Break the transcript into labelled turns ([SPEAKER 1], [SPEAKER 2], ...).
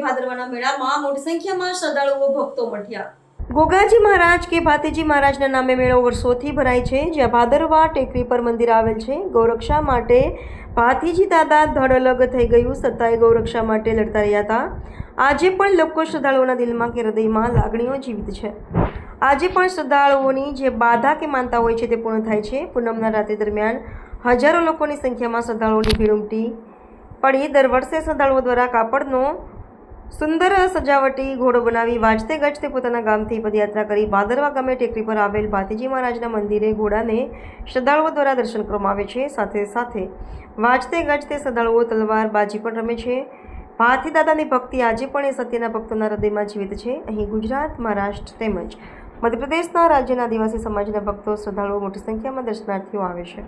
[SPEAKER 1] ભાદરવાના મેળામાં મોટી સંખ્યામાં શ્રદ્ધાળુઓ, ભક્તો મઠ્યા
[SPEAKER 2] ગોગાજી મહારાજ કે ભાતીજી મહારાજના નામે મેળો વર્ષોથી ભરાય છે, જ્યાં ભાદરવા ટેકરી પર મંદિર આવેલ છે. ગૌરક્ષા માટે ભાતીજી દાદા ધડ અલગ થઈ ગયું, સત્તાએ ગૌરક્ષા માટે લડતા રહ્યા હતા. આજે પણ લોકો શ્રદ્ધાળુઓના દિલમાં કે હૃદયમાં લાગણીઓ જીવિત છે. આજે પણ શ્રદ્ધાળુઓની જે બાધા કે માનતા હોય છે તે પૂર્ણ થાય છે. પૂનમના રાત્રિ દરમિયાન હજારો લોકોની સંખ્યામાં શ્રદ્ધાળુઓની ભીડ ઉમટી પડી દર વર્ષે શ્રદ્ધાળુઓ દ્વારા કાપડનો સુંદર સજાવટી ઘોડો બનાવી વાજતે ગજતે પોતાના ગામથી પદયાત્રા કરી ભાદરવા ગામે ટેકરી પર આવેલ ભાતીજી મહારાજના મંદિરે ઘોડાને શ્રદ્ધાળુઓ દ્વારા દર્શન કરવામાં આવે છે. સાથે સાથે વાજતે ગજતે શ્રદ્ધાળુઓ તલવાર બાજી પણ રમે છે. ભાથી દાદાની ભક્તિ આજે પણ એ સત્યના ભક્તોના હૃદયમાં જીવિત છે. અહીં ગુજરાત, મહારાષ્ટ્ર તેમજ મધ્યપ્રદેશના રાજ્યના આદિવાસી સમાજના ભક્તો શ્રદ્ધાળુઓ મોટી સંખ્યામાં દર્શનાર્થીઓ આવે છે.